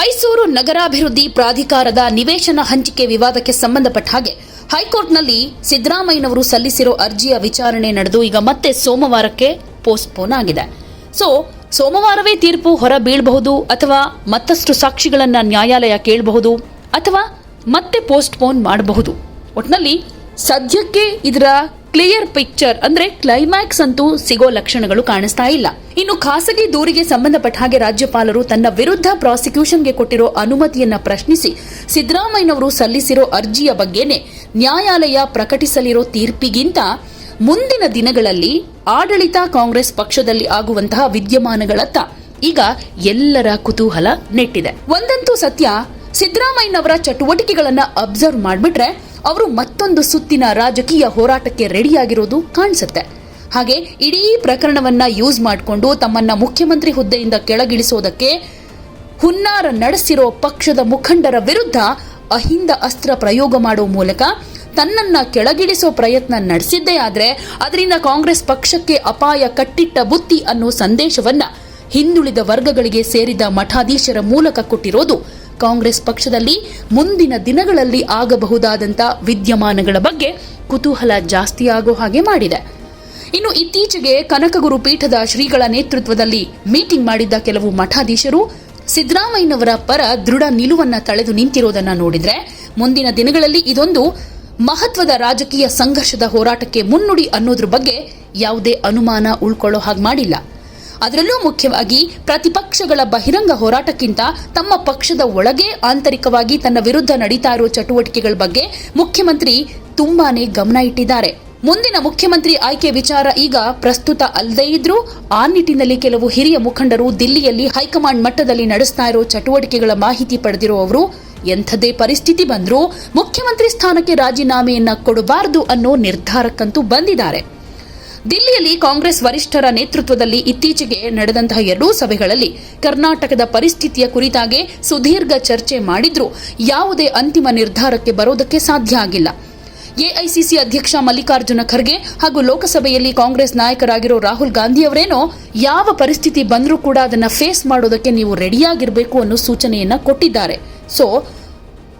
ಮೈಸೂರು ನಗರಾಭಿವೃದ್ಧಿ ಪ್ರಾಧಿಕಾರದ ನಿವೇಶನ ಹಂಚಿಕೆ ವಿವಾದಕ್ಕೆ ಸಂಬಂಧಪಟ್ಟ ಹಾಗೆ ಹೈಕೋರ್ಟ್ನಲ್ಲಿ ಸಿದ್ದರಾಮಯ್ಯನವರು ಸಲ್ಲಿಸಿರೋ ಅರ್ಜಿಯ ವಿಚಾರಣೆ ನಡೆದು ಈಗ ಮತ್ತೆ ಸೋಮವಾರಕ್ಕೆ ಪೋಸ್ಟ್ಪೋನ್ ಆಗಿದೆ. ಸೊ, ಸೋಮವಾರವೇ ತೀರ್ಪು ಹೊರ ಬೀಳಬಹುದು ಅಥವಾ ಮತ್ತಷ್ಟು ಸಾಕ್ಷಿಗಳನ್ನ ನ್ಯಾಯಾಲಯ ಕೇಳಬಹುದು ಅಥವಾ ಮತ್ತೆ ಪೋಸ್ಟ್ಪೋನ್ ಮಾಡಬಹುದು. ಒಟ್ನಲ್ಲಿ ಸದ್ಯಕ್ಕೆ ಇದರ ಕ್ಲಿಯರ್ ಪಿಕ್ಚರ್ ಅಂದ್ರೆ ಕ್ಲೈಮ್ಯಾಕ್ಸ್ ಅಂತೂ ಸಿಗೋ ಲಕ್ಷಣಗಳು ಕಾಣಿಸ್ತಾ ಇಲ್ಲ. ಇನ್ನು ಖಾಸಗಿ ದೂರಿಗೆ ಸಂಬಂಧಪಟ್ಟ ಹಾಗೆ ರಾಜ್ಯಪಾಲರು ತನ್ನ ವಿರುದ್ಧ ಪ್ರಾಸಿಕ್ಯೂಷನ್ಗೆ ಕೊಟ್ಟಿರೋ ಅನುಮತಿಯನ್ನ ಪ್ರಶ್ನಿಸಿ ಸಿದ್ದರಾಮಯ್ಯನವರು ಸಲ್ಲಿಸಿರೋ ಅರ್ಜಿಯ ಬಗ್ಗೆನೆ ನ್ಯಾಯಾಲಯ ಪ್ರಕಟಿಸಲಿರೋ ತೀರ್ಪಿಗಿಂತ ಮುಂದಿನ ದಿನಗಳಲ್ಲಿ ಆಡಳಿತ ಕಾಂಗ್ರೆಸ್ ಪಕ್ಷದಲ್ಲಿ ಆಗುವಂತಹ ವಿದ್ಯಮಾನಗಳತ್ತ ಈಗ ಎಲ್ಲರ ಕುತೂಹಲ ನೆಟ್ಟಿದೆ. ಒಂದಂತೂ ಸತ್ಯ, ಸಿದ್ದರಾಮಯ್ಯನವರ ಚಟುವಟಿಕೆಗಳನ್ನ ಅಬ್ಸರ್ವ್ ಮಾಡ್ಬಿಟ್ರೆ ಅವರು ಮತ್ತೊಂದು ಸುತ್ತಿನ ರಾಜಕೀಯ ಹೋರಾಟಕ್ಕೆ ರೆಡಿಯಾಗಿರೋದು ಕಾಣಿಸುತ್ತೆ. ಹಾಗೆ ಇಡೀ ಪ್ರಕರಣವನ್ನ ಯೂಸ್ ಮಾಡಿಕೊಂಡು ತಮ್ಮನ್ನ ಮುಖ್ಯಮಂತ್ರಿ ಹುದ್ದೆಯಿಂದ ಕೆಳಗಿಳಿಸೋದಕ್ಕೆ ಹುನ್ನಾರ ನಡೆಸಿರೋ ಪಕ್ಷದ ಮುಖಂಡರ ವಿರುದ್ಧ ಅಹಿಂದ ಅಸ್ತ್ರ ಪ್ರಯೋಗ ಮಾಡೋ ಮೂಲಕ ತನ್ನನ್ನ ಕೆಳಗಿಳಿಸೋ ಪ್ರಯತ್ನ ನಡೆಸಿದ್ದೇ ಆದರೆ ಅದರಿಂದ ಕಾಂಗ್ರೆಸ್ ಪಕ್ಷಕ್ಕೆ ಅಪಾಯ ಕಟ್ಟಿಟ್ಟ ಬುತ್ತಿ ಅನ್ನೋ ಸಂದೇಶವನ್ನ ಹಿಂದುಳಿದ ವರ್ಗಗಳಿಗೆ ಸೇರಿದ ಮಠಾಧೀಶರ ಮೂಲಕ ಕೊಟ್ಟಿರೋದು ಕಾಂಗ್ರೆಸ್ ಪಕ್ಷದಲ್ಲಿ ಮುಂದಿನ ದಿನಗಳಲ್ಲಿ ಆಗಬಹುದಾದಂಥ ವಿದ್ಯಮಾನಗಳ ಬಗ್ಗೆ ಕುತೂಹಲ ಜಾಸ್ತಿ ಆಗೋ ಹಾಗೆ ಮಾಡಿದೆ. ಇನ್ನು ಇತ್ತೀಚೆಗೆ ಕನಕಗುರು ಪೀಠದ ಶ್ರೀಗಳ ನೇತೃತ್ವದಲ್ಲಿ ಮೀಟಿಂಗ್ ಮಾಡಿದ್ದ ಕೆಲವು ಮಠಾಧೀಶರು ಸಿದ್ದರಾಮಯ್ಯನವರ ಪರ ದೃಢ ನಿಲುವನ್ನ ತಳೆದು ನಿಂತಿರೋದನ್ನ ನೋಡಿದ್ರೆ ಮುಂದಿನ ದಿನಗಳಲ್ಲಿ ಇದೊಂದು ಮಹತ್ವದ ರಾಜಕೀಯ ಸಂಘರ್ಷದ ಹೋರಾಟಕ್ಕೆ ಮುನ್ನುಡಿ ಅನ್ನೋದ್ರ ಬಗ್ಗೆ ಯಾವುದೇ ಅನುಮಾನ ಉಳ್ಕೊಳ್ಳೋ ಹಾಗೆ ಮಾಡಿಲ್ಲ. ಅದರಲ್ಲೂ ಮುಖ್ಯವಾಗಿ ಪ್ರತಿಪಕ್ಷಗಳ ಬಹಿರಂಗ ಹೋರಾಟಕ್ಕಿಂತ ತಮ್ಮ ಪಕ್ಷದ ಒಳಗೆ ಆಂತರಿಕವಾಗಿ ತನ್ನ ವಿರುದ್ಧ ನಡೀತಾ ಇರುವ ಚಟುವಟಿಕೆಗಳ ಬಗ್ಗೆ ಮುಖ್ಯಮಂತ್ರಿ ತುಂಬಾನೇ ಗಮನ ಇಟ್ಟಿದ್ದಾರೆ. ಮುಂದಿನ ಮುಖ್ಯಮಂತ್ರಿ ಆಯ್ಕೆ ವಿಚಾರ ಈಗ ಪ್ರಸ್ತುತ ಅಲ್ಲದೇ ಇದ್ರೂ ಆ ನಿಟ್ಟಿನಲ್ಲಿ ಕೆಲವು ಹಿರಿಯ ಮುಖಂಡರು ದಿಲ್ಲಿಯಲ್ಲಿ ಹೈಕಮಾಂಡ್ ಮಟ್ಟದಲ್ಲಿ ನಡೆಸ್ತಾ ಇರೋ ಚಟುವಟಿಕೆಗಳ ಮಾಹಿತಿ ಪಡೆದಿರುವವರು ಎಂಥದೇ ಪರಿಸ್ಥಿತಿ ಬಂದರೂ ಮುಖ್ಯಮಂತ್ರಿ ಸ್ಥಾನಕ್ಕೆ ರಾಜೀನಾಮೆಯನ್ನ ಕೊಡಬಾರದು ಅನ್ನೋ ನಿರ್ಧಾರಕ್ಕಂತೂ ಬಂದಿದ್ದಾರೆ. ದಿಲ್ಲಿಯಲ್ಲಿ ಕಾಂಗ್ರೆಸ್ ವರಿಷ್ಠರ ನೇತೃತ್ವದಲ್ಲಿ ಇತ್ತೀಚೆಗೆ ನಡೆದಂತಹ ಎರಡೂ ಸಭೆಗಳಲ್ಲಿ ಕರ್ನಾಟಕದ ಪರಿಸ್ಥಿತಿಯ ಕುರಿತಾಗೆ ಸುದೀರ್ಘ ಚರ್ಚೆ ಮಾಡಿದ್ರೂ. ಯಾವುದೇ ಅಂತಿಮ ನಿರ್ಧಾರಕ್ಕೆ ಬರೋದಕ್ಕೆ ಸಾಧ್ಯ ಆಗಿಲ್ಲ. ಎಐಸಿಸಿ ಅಧ್ಯಕ್ಷ ಮಲ್ಲಿಕಾರ್ಜುನ ಖರ್ಗೆ ಹಾಗೂ ಲೋಕಸಭೆಯಲ್ಲಿ ಕಾಂಗ್ರೆಸ್ ನಾಯಕರಾಗಿರೋ ರಾಹುಲ್ ಗಾಂಧಿ ಅವರೇನೋ ಯಾವ ಪರಿಸ್ಥಿತಿ ಬಂದರೂ ಕೂಡ ಅದನ್ನು ಫೇಸ್ ಮಾಡೋದಕ್ಕೆ ನೀವು ರೆಡಿಯಾಗಿರಬೇಕು ಅನ್ನೋ ಸೂಚನೆಯನ್ನು ಕೊಟ್ಟಿದ್ದಾರೆ. ಸೊ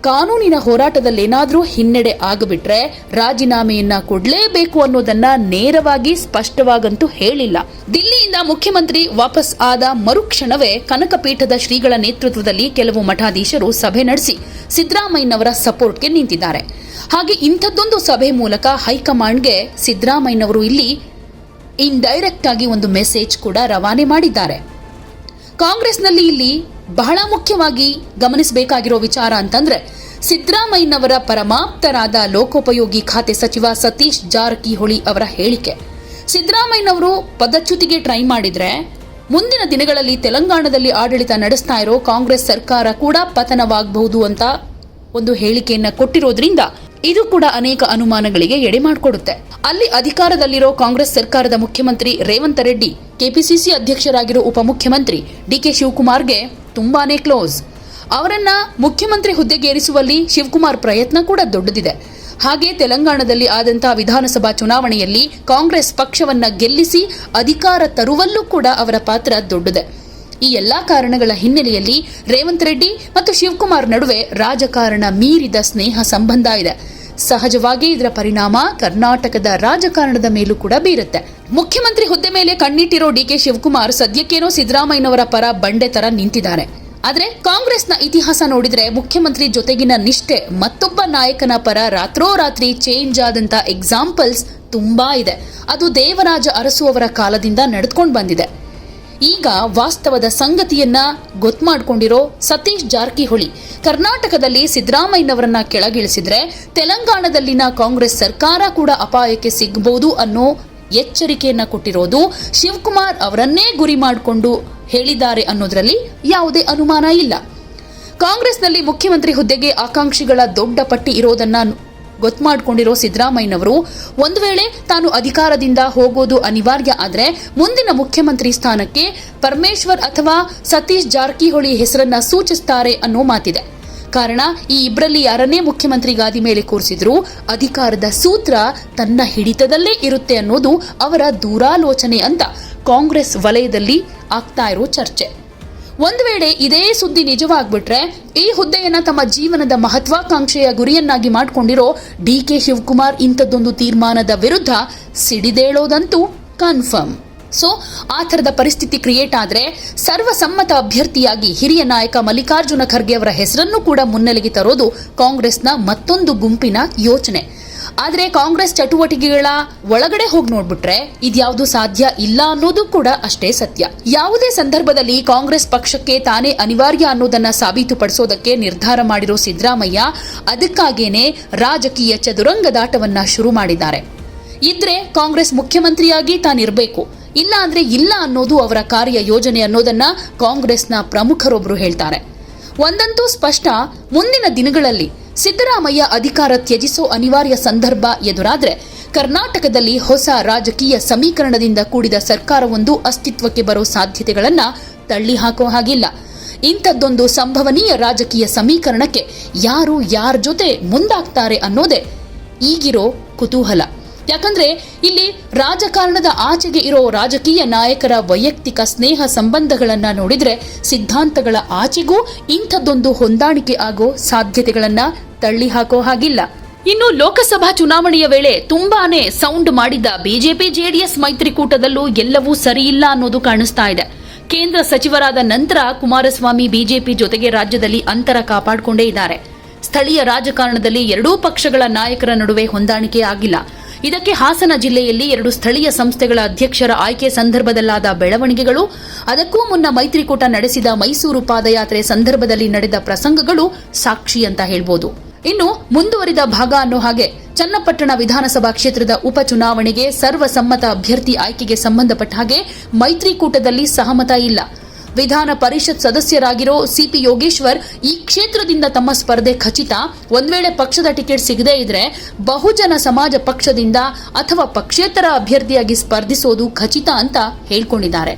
ಕಾನೂನಿನ ಹೋರಾಟದಲ್ಲೇನಾದರೂ ಹಿನ್ನಡೆ ಆಗಿಬಿಟ್ರೆ ರಾಜೀನಾಮೆಯನ್ನ ಕೊಡಲೇಬೇಕು ಅನ್ನೋದನ್ನ ನೇರವಾಗಿ ಸ್ಪಷ್ಟವಾಗಂತೂ ಹೇಳಿಲ್ಲ. ದಿಲ್ಲಿಯಿಂದ ಮುಖ್ಯಮಂತ್ರಿ ವಾಪಸ್ ಆದ ಮರುಕ್ಷಣವೇ ಕನಕಪೀಠದ ಶ್ರೀಗಳ ನೇತೃತ್ವದಲ್ಲಿ ಕೆಲವು ಮಠಾಧೀಶರು ಸಭೆ ನಡೆಸಿ ಸಿದ್ದರಾಮಯ್ಯನವರ ಸಪೋರ್ಟ್ಗೆ ನಿಂತಿದ್ದಾರೆ. ಹಾಗೆ ಇಂಥದ್ದೊಂದು ಸಭೆ ಮೂಲಕ ಹೈಕಮಾಂಡ್ಗೆ ಸಿದ್ದರಾಮಯ್ಯನವರು ಇಲ್ಲಿ ಇಂಡೈರೆಕ್ಟ್ ಆಗಿ ಒಂದು ಮೆಸೇಜ್ ಕೂಡ ರವಾನೆ ಮಾಡಿದ್ದಾರೆ. ಕಾಂಗ್ರೆಸ್ನಲ್ಲಿ ಇಲ್ಲಿ ಬಹಳ ಮುಖ್ಯವಾಗಿ ಗಮನಿಸಬೇಕಾಗಿರೋ ವಿಚಾರ ಅಂತಂದ್ರೆ ಸಿದ್ದರಾಮಯ್ಯನವರ ಪರಮಾಪ್ತರಾದ ಲೋಕೋಪಯೋಗಿ ಖಾತೆ ಸಚಿವ ಸತೀಶ್ ಜಾರಕಿಹೊಳಿ ಅವರ ಹೇಳಿಕೆ. ಸಿದ್ದರಾಮಯ್ಯನವರು ಪದಚ್ಯುತಿಗೆ ಟ್ರೈ ಮಾಡಿದ್ರೆ ಮುಂದಿನ ದಿನಗಳಲ್ಲಿ ತೆಲಂಗಾಣದಲ್ಲಿ ಆಡಳಿತ ನಡೆಸ್ತಾ ಇರೋ ಕಾಂಗ್ರೆಸ್ ಸರ್ಕಾರ ಕೂಡ ಪತನವಾಗಬಹುದು ಅಂತ ಒಂದು ಹೇಳಿಕೆಯನ್ನ ಕೊಟ್ಟಿರೋದ್ರಿಂದ ಇದು ಕೂಡ ಅನೇಕ ಅನುಮಾನಗಳಿಗೆ ಎಡೆ ಮಾಡಿಕೊಡುತ್ತೆ. ಅಲ್ಲಿ ಅಧಿಕಾರದಲ್ಲಿರೋ ಕಾಂಗ್ರೆಸ್ ಸರ್ಕಾರದ ಮುಖ್ಯಮಂತ್ರಿ ರೇವಂತ್ ರೆಡ್ಡಿ, ಕೆಪಿಸಿಸಿ ಅಧ್ಯಕ್ಷರಾಗಿರೋ ಉಪಮುಖ್ಯಮಂತ್ರಿ ಡಿಕೆ ಶಿವಕುಮಾರ್ಗೆ ತುಂಬಾನೇ ಕ್ಲೋಸ್. ಅವರನ್ನ ಮುಖ್ಯಮಂತ್ರಿ ಹುದ್ದೆಗೇರಿಸುವಲ್ಲಿ ಶಿವಕುಮಾರ್ ಪ್ರಯತ್ನ ಕೂಡ ದೊಡ್ಡದಿದೆ. ಹಾಗೆ ತೆಲಂಗಾಣದಲ್ಲಿ ಆದಂತಹ ವಿಧಾನಸಭಾ ಚುನಾವಣೆಯಲ್ಲಿ ಕಾಂಗ್ರೆಸ್ ಪಕ್ಷವನ್ನ ಗೆಲ್ಲಿಸಿ ಅಧಿಕಾರ ತರುವಲ್ಲೂ ಕೂಡ ಅವರ ಪಾತ್ರ ದೊಡ್ಡದೆ. ಈ ಎಲ್ಲಾ ಕಾರಣಗಳ ಹಿನ್ನೆಲೆಯಲ್ಲಿ ರೇವಂತ್ ರೆಡ್ಡಿ ಮತ್ತು ಶಿವಕುಮಾರ್ ನಡುವೆ ರಾಜಕಾರಣ ಮೀರಿದ ಸ್ನೇಹ ಸಂಬಂಧ ಇದೆ. ಸಹಜವಾಗಿ ಇದರ ಪರಿಣಾಮ ಕರ್ನಾಟಕದ ರಾಜಕಾರಣದ ಮೇಲೂ ಕೂಡ ಬೀರುತ್ತೆ. ಮುಖ್ಯಮಂತ್ರಿ ಹುದ್ದೆ ಮೇಲೆ ಕಣ್ಣಿಟ್ಟಿರೋ ಡಿ ಕೆ ಶಿವಕುಮಾರ್ ಸದ್ಯಕ್ಕೇನೋ ಸಿದ್ದರಾಮಯ್ಯನವರ ಪರ ಬಂಡೆ ತರ ನಿಂತಿದ್ದಾರೆ. ಆದರೆ ಕಾಂಗ್ರೆಸ್ನ ಇತಿಹಾಸ ನೋಡಿದ್ರೆ ಮುಖ್ಯಮಂತ್ರಿ ಜೊತೆಗಿನ ನಿಷ್ಠೆ ಮತ್ತೊಬ್ಬ ನಾಯಕನ ಪರ ರಾತ್ರೋರಾತ್ರಿ ಚೇಂಜ್ ಆದಂತ ಎಕ್ಸಾಂಪಲ್ಸ್ ತುಂಬಾ ಇದೆ. ಅದು ದೇವರಾಜ ಅರಸು ಅವರ ಕಾಲದಿಂದ ನಡೆದುಕೊಂಡು ಬಂದಿದೆ. ಈಗ ವಾಸ್ತವದ ಸಂಗತಿಯನ್ನ ಗೊತ್ತು ಮಾಡ್ಕೊಂಡಿರೋ ಸತೀಶ್ ಜಾರಕಿಹೊಳಿ. ಕರ್ನಾಟಕದಲ್ಲಿ ಸಿದ್ದರಾಮಯ್ಯನವರನ್ನ ಕೆಳಗಿಳಿಸಿದ್ರೆ ತೆಲಂಗಾಣದಲ್ಲಿನ ಕಾಂಗ್ರೆಸ್ ಸರ್ಕಾರ ಕೂಡ ಅಪಾಯಕ್ಕೆ ಸಿಗಬಹುದು ಅನ್ನೋ ಎಚ್ಚರಿಕೆಯನ್ನ ಕೊಟ್ಟಿರೋದು ಶಿವಕುಮಾರ್ ಅವರನ್ನೇ ಗುರಿ ಮಾಡಿಕೊಂಡು ಹೇಳಿದ್ದಾರೆ ಅನ್ನೋದ್ರಲ್ಲಿ ಯಾವುದೇ ಅನುಮಾನ ಇಲ್ಲ. ಕಾಂಗ್ರೆಸ್ನಲ್ಲಿ ಮುಖ್ಯಮಂತ್ರಿ ಹುದ್ದೆಗೆ ಆಕಾಂಕ್ಷಿಗಳ ದೊಡ್ಡ ಪಟ್ಟಿ ಇರೋದನ್ನ ಗೊತ್ತು ಮಾಡಿಕೊಂಡಿರೋ ಸಿದ್ದರಾಮಯ್ಯನವರು, ಒಂದು ವೇಳೆ ತಾನು ಅಧಿಕಾರದಿಂದ ಹೋಗೋದು ಅನಿವಾರ್ಯ ಆದರೆ ಮುಂದಿನ ಮುಖ್ಯಮಂತ್ರಿ ಸ್ಥಾನಕ್ಕೆ ಪರಮೇಶ್ವರ್ ಅಥವಾ ಸತೀಶ್ ಜಾರಕಿಹೊಳಿ ಹೆಸರನ್ನ ಸೂಚಿಸ್ತಾರೆ ಅನ್ನೋ ಮಾತಿದೆ. ಕಾರಣ, ಈ ಇಬ್ಬರಲ್ಲಿ ಯಾರನ್ನೇ ಮುಖ್ಯಮಂತ್ರಿ ಗಾದಿ ಮೇಲೆ ಕೂರಿಸಿದ್ರು ಅಧಿಕಾರದ ಸೂತ್ರ ತನ್ನ ಹಿಡಿತದಲ್ಲೇ ಇರುತ್ತೆ ಅನ್ನೋದು ಅವರ ದೂರಾಲೋಚನೆ ಅಂತ ಕಾಂಗ್ರೆಸ್ ವಲಯದಲ್ಲಿ ಆಗ್ತಾ ಇರೋ ಚರ್ಚೆ. ಒಂದು ವೇಳೆ ಇದೇ ಸುದ್ದಿ ನಿಜವಾಗ್ಬಿಟ್ರೆ ಈ ಹುದ್ದೆಯನ್ನ ತಮ್ಮ ಜೀವನದ ಮಹತ್ವಾಕಾಂಕ್ಷೆಯ ಗುರಿಯನ್ನಾಗಿ ಮಾಡಿಕೊಂಡಿರೋ ಡಿ ಕೆ ಶಿವಕುಮಾರ್ ಇಂಥದ್ದೊಂದು ತೀರ್ಮಾನದ ವಿರುದ್ಧ ಸಿಡಿದೇಳೋದಂತೂ ಕನ್ಫರ್ಮ್. ಸೊ, ಆ ಥರದ ಪರಿಸ್ಥಿತಿ ಕ್ರಿಯೇಟ್ ಆದರೆ ಸರ್ವಸಮ್ಮತ ಅಭ್ಯರ್ಥಿಯಾಗಿ ಹಿರಿಯ ನಾಯಕ ಮಲ್ಲಿಕಾರ್ಜುನ ಖರ್ಗೆ ಅವರ ಹೆಸರನ್ನು ಕೂಡ ಮುನ್ನೆಲೆಗೆ ತರೋದು ಕಾಂಗ್ರೆಸ್ನ ಮತ್ತೊಂದು ಗುಂಪಿನ ಯೋಚನೆ. ಆದರೆ ಕಾಂಗ್ರೆಸ್ ಚಟುವಟಿಕೆಗಳ ಒಳಗಡೆ ಹೋಗಿ ನೋಡ್ಬಿಟ್ರೆ ಇದ್ಯಾವುದು ಸಾಧ್ಯ ಇಲ್ಲ ಅನ್ನೋದು ಕೂಡ ಅಷ್ಟೇ ಸತ್ಯ. ಯಾವುದೇ ಸಂದರ್ಭದಲ್ಲಿ ಕಾಂಗ್ರೆಸ್ ಪಕ್ಷಕ್ಕೆ ತಾನೇ ಅನಿವಾರ್ಯ ಅನ್ನೋದನ್ನ ಸಾಬೀತುಪಡಿಸೋದಕ್ಕೆ ನಿರ್ಧಾರ ಮಾಡಿರೋ ಸಿದ್ದರಾಮಯ್ಯ ಅದಕ್ಕಾಗೇನೆ ರಾಜಕೀಯ ಚದುರಂಗದಾಟವನ್ನ ಶುರು ಮಾಡಿದ್ದಾರೆ. ಇದ್ರೆ ಕಾಂಗ್ರೆಸ್ ಮುಖ್ಯಮಂತ್ರಿಯಾಗಿ ತಾನಿರಬೇಕು. ಇಲ್ಲ ಅಂದ್ರೆ ಇಲ್ಲ ಅನ್ನೋದು ಅವರ ಕಾರ್ಯ ಯೋಜನೆ ಅನ್ನೋದನ್ನ ಕಾಂಗ್ರೆಸ್ನ ಪ್ರಮುಖರೊಬ್ಬರು ಹೇಳ್ತಾರೆ. ಒಂದಂತೂ ಸ್ಪಷ್ಟ, ಮುಂದಿನ ದಿನಗಳಲ್ಲಿ ಸಿದ್ದರಾಮಯ್ಯ ಅಧಿಕಾರ ತ್ಯಜಿಸೋ ಅನಿವಾರ್ಯ ಸಂದರ್ಭ ಎದುರಾದ್ರೆ ಕರ್ನಾಟಕದಲ್ಲಿ ಹೊಸ ರಾಜಕೀಯ ಸಮೀಕರಣದಿಂದ ಕೂಡಿದ ಸರ್ಕಾರವೊಂದು ಅಸ್ತಿತ್ವಕ್ಕೆ ಬರೋ ಸಾಧ್ಯತೆಗಳನ್ನು ತಳ್ಳಿ ಹಾಕೋ ಹಾಗಿಲ್ಲ. ಇಂಥದ್ದೊಂದು ಸಂಭವನೀಯ ರಾಜಕೀಯ ಸಮೀಕರಣಕ್ಕೆ ಯಾರು ಯಾರ ಜೊತೆ ಮುಂದಾಗ್ತಾರೆ ಅನ್ನೋದೇ ಈಗಿರೋ ಕುತೂಹಲ. ಯಾಕಂದ್ರೆ ಇಲ್ಲಿ ರಾಜಕಾರಣದ ಆಚೆಗೆ ಇರೋ ರಾಜಕೀಯ ನಾಯಕರ ವೈಯಕ್ತಿಕ ಸ್ನೇಹ ಸಂಬಂಧಗಳನ್ನ ನೋಡಿದ್ರೆ ಸಿದ್ಧಾಂತಗಳ ಆಚೆಗೂ ಇಂಥದ್ದೊಂದು ಹೊಂದಾಣಿಕೆ ಆಗೋ ಸಾಧ್ಯತೆಗಳನ್ನ ತಳ್ಳಿ ಹಾಕೋ ಹಾಗಿಲ್ಲ. ಇನ್ನು ಲೋಕಸಭಾ ಚುನಾವಣೆಯ ವೇಳೆ ತುಂಬಾನೇ ಸೌಂಡ್ ಮಾಡಿದ್ದ ಬಿಜೆಪಿ ಜೆಡಿಎಸ್ ಮೈತ್ರಿಕೂಟದಲ್ಲೂ ಎಲ್ಲವೂ ಸರಿಯಿಲ್ಲ ಅನ್ನೋದು ಕಾಣಿಸ್ತಾ ಇದೆ. ಕೇಂದ್ರ ಸಚಿವರಾದ ನಂತರ ಕುಮಾರಸ್ವಾಮಿ ಬಿಜೆಪಿ ಜೊತೆಗೆ ರಾಜ್ಯದಲ್ಲಿ ಅಂತರ ಕಾಪಾಡಿಕೊಂಡೇ ಇದ್ದಾರೆ. ಸ್ಥಳೀಯ ರಾಜಕಾರಣದಲ್ಲಿ ಎರಡೂ ಪಕ್ಷಗಳ ನಾಯಕರ ನಡುವೆ ಹೊಂದಾಣಿಕೆ ಆಗಿಲ್ಲ. ಇದಕ್ಕೆ ಹಾಸನ ಜಿಲ್ಲೆಯಲ್ಲಿ ಎರಡು ಸ್ಥಳೀಯ ಸಂಸ್ಥೆಗಳ ಅಧ್ಯಕ್ಷರ ಆಯ್ಕೆ ಸಂದರ್ಭದಲ್ಲಾದ ಬೆಳವಣಿಗೆಗಳು, ಅದಕ್ಕೂ ಮುನ್ನ ಮೈತ್ರಿಕೂಟ ನಡೆಸಿದ ಮೈಸೂರು ಪಾದಯಾತ್ರೆ ಸಂದರ್ಭದಲ್ಲಿ ನಡೆದ ಪ್ರಸಂಗಗಳು ಸಾಕ್ಷಿ ಅಂತ ಹೇಳ್ಬೋದು. ಇನ್ನು ಮುಂದುವರಿದ ಭಾಗ ಅನ್ನೋ ಹಾಗೆ, ಚನ್ನಪಟ್ಟಣ ವಿಧಾನಸಭಾ ಕ್ಷೇತ್ರದ ಉಪಚುನಾವಣೆಗೆ ಸರ್ವಸಮ್ಮತ ಅಭ್ಯರ್ಥಿ ಆಯ್ಕೆಗೆ ಸಂಬಂಧಪಟ್ಟ ಹಾಗೆ ಮೈತ್ರಿಕೂಟದಲ್ಲಿ ಸಹಮತ ಇಲ್ಲ. ವಿಧಾನ ಪರಿಷತ್ ಸದಸ್ಯರಾಗಿರೋ ಸಿಪಿ ಯೋಗೇಶ್ವರ್ ಈ ಕ್ಷೇತ್ರದಿಂದ ತಮ್ಮ ಸ್ಪರ್ಧೆ ಖಚಿತ. ಒಂದ್ ವೇಳೆ ಪಕ್ಷದ ಟಿಕೆಟ್ ಸಿಗದೇ ಇದ್ರೆ ಬಹುಜನ ಸಮಾಜ ಪಕ್ಷದಿಂದ ಅಥವಾ ಪಕ್ಷೇತರ ಅಭ್ಯರ್ಥಿಯಾಗಿ ಸ್ಪರ್ಧಿಸೋದು ಖಚಿತ ಅಂತ ಹೇಳ್ಕೊಂಡಿದ್ದಾರೆ.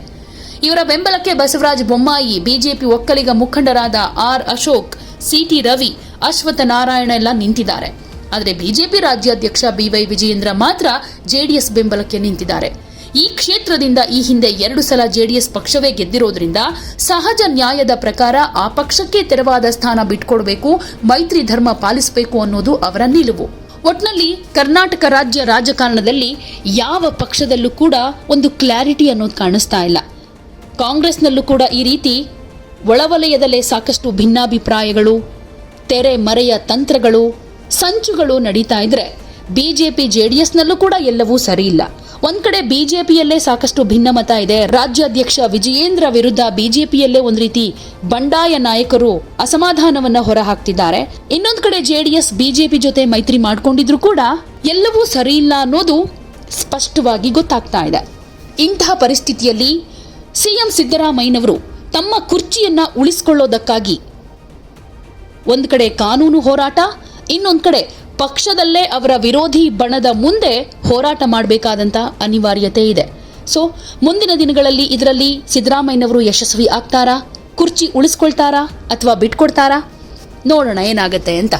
ಇವರ ಬೆಂಬಲಕ್ಕೆ ಬಸವರಾಜ ಬೊಮ್ಮಾಯಿ, ಬಿಜೆಪಿ ಒಕ್ಕಲಿಗ ಮುಖಂಡರಾದ ಆರ್ ಅಶೋಕ್, ಸಿಟಿ ರವಿ, ಅಶ್ವಥ ನಾರಾಯಣ ಎಲ್ಲ ನಿಂತಿದ್ದಾರೆ. ಆದರೆ ಬಿಜೆಪಿ ರಾಜ್ಯಾಧ್ಯಕ್ಷ ಬಿವೈ ವಿಜಯೇಂದ್ರ ಮಾತ್ರ ಜೆಡಿಎಸ್ ಬೆಂಬಲಕ್ಕೆ ನಿಂತಿದ್ದಾರೆ. ಈ ಕ್ಷೇತ್ರದಿಂದ ಈ ಹಿಂದೆ ಎರಡು ಸಲ ಜೆಡಿಎಸ್ ಪಕ್ಷವೇ ಗೆದ್ದಿರೋದ್ರಿಂದ ಸಹಜ ನ್ಯಾಯದ ಪ್ರಕಾರ ಆ ಪಕ್ಷಕ್ಕೆ ತೆರವಾದ ಸ್ಥಾನ ಬಿಟ್ಕೊಡ್ಬೇಕು, ಮೈತ್ರಿ ಧರ್ಮ ಪಾಲಿಸಬೇಕು ಅನ್ನೋದು ಅವರ ನಿಲುವು. ಒಟ್ನಲ್ಲಿ ಕರ್ನಾಟಕ ರಾಜ್ಯ ರಾಜಕಾರಣದಲ್ಲಿ ಯಾವ ಪಕ್ಷದಲ್ಲೂ ಕೂಡ ಒಂದು ಕ್ಲಾರಿಟಿ ಅನ್ನೋದು ಕಾಣಿಸ್ತಾ ಇಲ್ಲ. ಕಾಂಗ್ರೆಸ್ನಲ್ಲೂ ಕೂಡ ಈ ರೀತಿ ಒಳವಲಯದಲ್ಲೇ ಸಾಕಷ್ಟು ಭಿನ್ನಾಭಿಪ್ರಾಯಗಳು, ತೆರೆ ಮರೆಯ ತಂತ್ರಗಳು, ಸಂಚುಗಳು ನಡೀತಾ ಇದ್ರೆ ಬಿಜೆಪಿ, ಜೆಡಿಎಸ್ನಲ್ಲೂ ಕೂಡ ಎಲ್ಲವೂ ಸರಿಯಿಲ್ಲ ಒಂದ್ ಕಡೆ ಬಿಜೆಪಿಯಲ್ಲೇ ಸಾಕಷ್ಟು ಭಿನ್ನಮತ ಇದೆ. ರಾಜ್ಯಾಧ್ಯಕ್ಷ ವಿಜಯೇಂದ್ರ ವಿರುದ್ಧ ಬಿಜೆಪಿಯಲ್ಲೇ ಒಂದ್ ರೀತಿ ಬಂಡಾಯ ನಾಯಕರು ಅಸಮಾಧಾನವನ್ನ ಹೊರಹಾಕ್ತಿದ್ದಾರೆ. ಇನ್ನೊಂದ್ ಕಡೆ ಜೆಡಿಎಸ್, ಬಿಜೆಪಿ ಜೊತೆ ಮೈತ್ರಿ ಮಾಡ್ಕೊಂಡಿದ್ರು ಕೂಡ ಎಲ್ಲವೂ ಸರಿಯಿಲ್ಲ ಅನ್ನೋದು ಸ್ಪಷ್ಟವಾಗಿ ಗೊತ್ತಾಗ್ತಾ ಇದೆ. ಇಂತಹ ಪರಿಸ್ಥಿತಿಯಲ್ಲಿ ಸಿಎಂ ಸಿದ್ದರಾಮಯ್ಯನವರು ತಮ್ಮ ಕುರ್ಚಿಯನ್ನ ಉಳಿಸಿಕೊಳ್ಳೋದಕ್ಕಾಗಿ ಒಂದ್ ಕಡೆ ಕಾನೂನು ಹೋರಾಟ, ಇನ್ನೊಂದು ಕಡೆ ಪಕ್ಷದಲ್ಲೇ ಅವರ ವಿರೋಧಿ ಬಣದ ಮುಂದೆ ಹೋರಾಟ ಮಾಡಬೇಕಾದಂಥ ಅನಿವಾರ್ಯತೆ ಇದೆ. ಸೊ ಮುಂದಿನ ದಿನಗಳಲ್ಲಿ ಇದರಲ್ಲಿ ಸಿದ್ದರಾಮಯ್ಯನವರು ಯಶಸ್ವಿ ಆಗ್ತಾರಾ? ಕುರ್ಚಿ ಉಳಿಸ್ಕೊಳ್ತಾರಾ ಅಥವಾ ಬಿಟ್ಕೊಡ್ತಾರಾ? ನೋಡೋಣ ಏನಾಗುತ್ತೆ ಅಂತ.